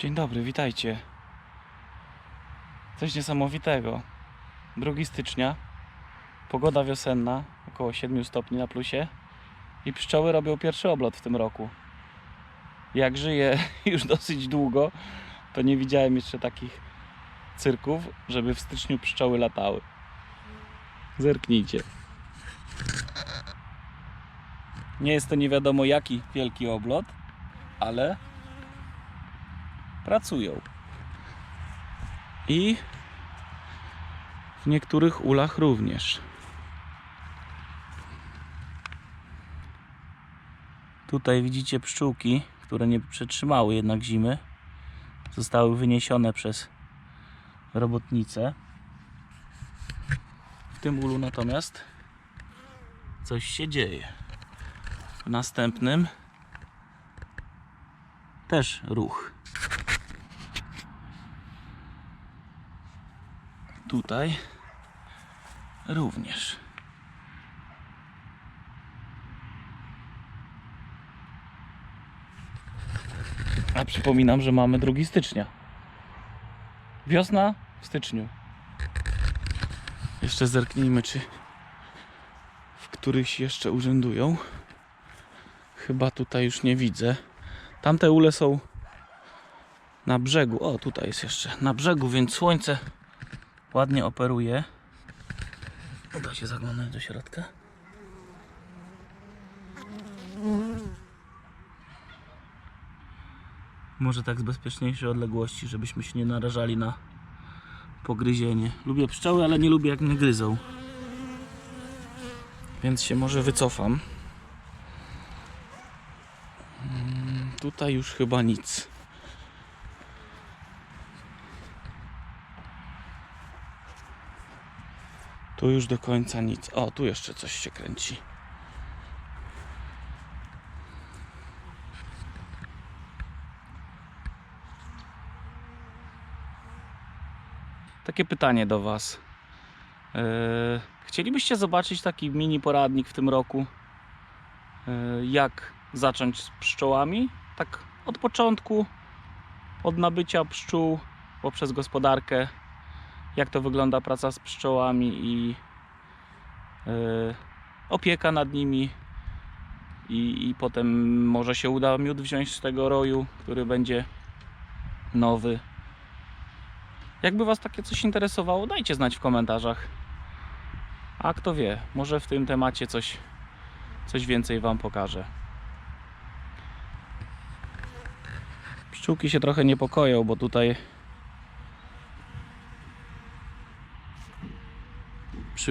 Dzień dobry, witajcie. Coś niesamowitego. 2 stycznia, pogoda wiosenna, około 7 stopni na plusie i pszczoły robią pierwszy oblot w tym roku. Jak żyję już dosyć długo, to nie widziałem jeszcze takich cyrków, żeby w styczniu pszczoły latały. Zerknijcie. Nie jest to nie wiadomo jaki wielki oblot, ale pracują. I w niektórych ulach również. Tutaj widzicie pszczółki, które nie przetrzymały jednak zimy. Zostały wyniesione przez robotnicę. W tym ulu natomiast coś się dzieje. W następnym też ruch. Tutaj również. A przypominam, że mamy 2 stycznia. Wiosna w styczniu. Jeszcze zerknijmy, czy w którychś jeszcze urzędują. Chyba tutaj już nie widzę. Tamte ule są na brzegu. O, tutaj jest jeszcze na brzegu, więc słońce ładnie operuje. Uda się zaglądać do środka. Może tak z bezpieczniejszej odległości, żebyśmy się nie narażali na pogryzienie. Lubię pszczoły, ale nie lubię jak mnie gryzą. Więc się może wycofam. Mm, Tutaj już chyba nic. Tu już do końca nic. O, tu jeszcze coś się kręci. Takie pytanie do Was. Eee, chcielibyście zobaczyć taki mini poradnik w tym roku? Eee, jak zacząć z pszczołami? Tak od początku, od nabycia pszczół poprzez gospodarkę, jak to wygląda praca z pszczołami i e, opieka nad nimi. I, I potem może się uda miód wziąć z tego roju, który będzie nowy. Jakby Was takie coś interesowało, dajcie znać w komentarzach. A kto wie, może w tym temacie coś, coś więcej Wam pokażę. Pszczółki się trochę niepokoją, bo tutaj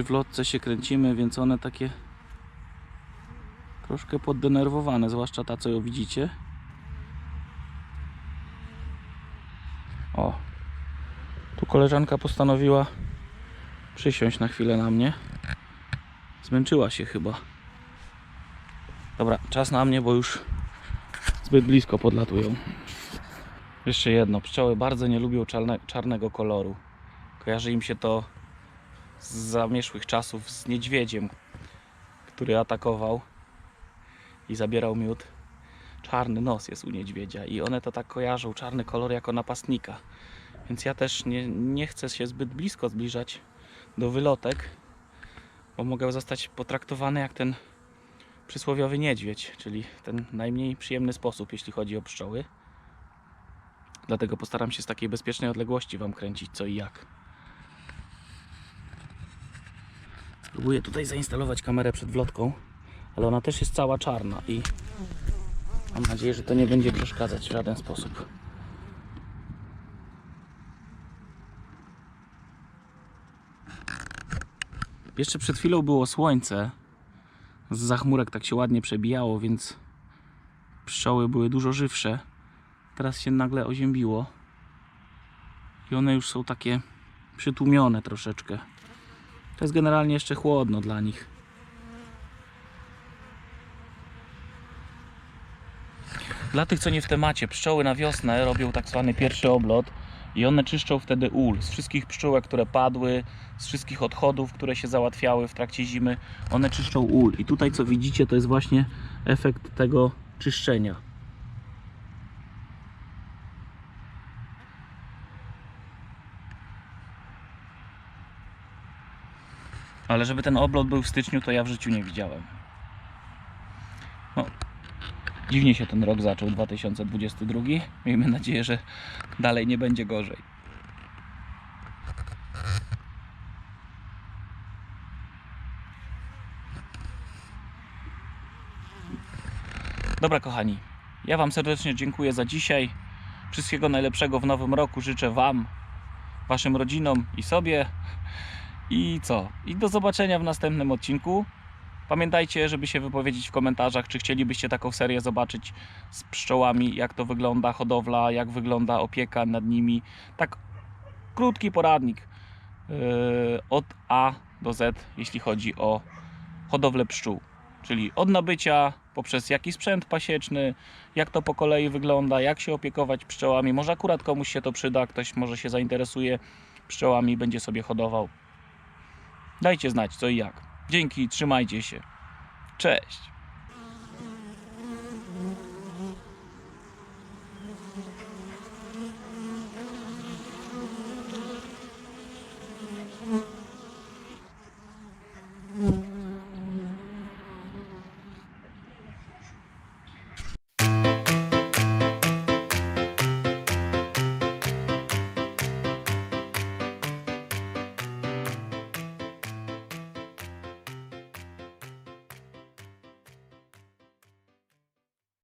przy wlotce się kręcimy, więc one takie troszkę poddenerwowane, zwłaszcza ta, co ją widzicie. O, tu koleżanka postanowiła przysiąść na chwilę na mnie. Zmęczyła się chyba. Dobra, czas na mnie, bo już zbyt blisko podlatują. Jeszcze jedno, pszczoły bardzo nie lubią czarne, czarnego koloru. Kojarzy im się to z zamierzchłych czasów z niedźwiedziem, który atakował i zabierał miód. Czarny nos jest u niedźwiedzia i one to tak kojarzą, czarny kolor jako napastnika. Więc ja też nie, nie chcę się zbyt blisko zbliżać do wylotek, bo mogę zostać potraktowany jak ten przysłowiowy niedźwiedź, czyli ten najmniej przyjemny sposób, jeśli chodzi o pszczoły. Dlatego postaram się z takiej bezpiecznej odległości Wam kręcić co i jak. Spróbuję tutaj zainstalować kamerę przed wlotką, ale ona też jest cała czarna i mam nadzieję, że to nie będzie przeszkadzać w żaden sposób. Jeszcze przed chwilą było słońce. Z zachmurek tak się ładnie przebijało, więc pszczoły były dużo żywsze. Teraz się nagle oziębiło. I one już są takie przytłumione troszeczkę. To jest generalnie jeszcze chłodno dla nich. Dla tych, co nie w temacie, pszczoły na wiosnę robią tak zwany pierwszy oblot i one czyszczą wtedy ul. Z wszystkich pszczółek, które padły, z wszystkich odchodów, które się załatwiały w trakcie zimy, one czyszczą ul. I tutaj, co widzicie, to jest właśnie efekt tego czyszczenia. Ale żeby ten oblot był w styczniu, to ja w życiu nie widziałem. No, dziwnie się ten rok zaczął, 2022. Miejmy nadzieję, że dalej nie będzie gorzej. Dobra, kochani, ja Wam serdecznie dziękuję za dzisiaj. Wszystkiego najlepszego w nowym roku życzę Wam, Waszym rodzinom i sobie. I co? I do zobaczenia w następnym odcinku. Pamiętajcie, żeby się wypowiedzieć w komentarzach, czy chcielibyście taką serię zobaczyć z pszczołami, jak to wygląda hodowla, jak wygląda opieka nad nimi. Tak krótki poradnik yy, od A do Z, jeśli chodzi o hodowlę pszczół. Czyli od nabycia, poprzez jaki sprzęt pasieczny, jak to po kolei wygląda, jak się opiekować pszczołami. Może akurat komuś się to przyda, ktoś może się zainteresuje pszczołami, będzie sobie hodował. Dajcie znać co i jak. Dzięki, trzymajcie się. Cześć.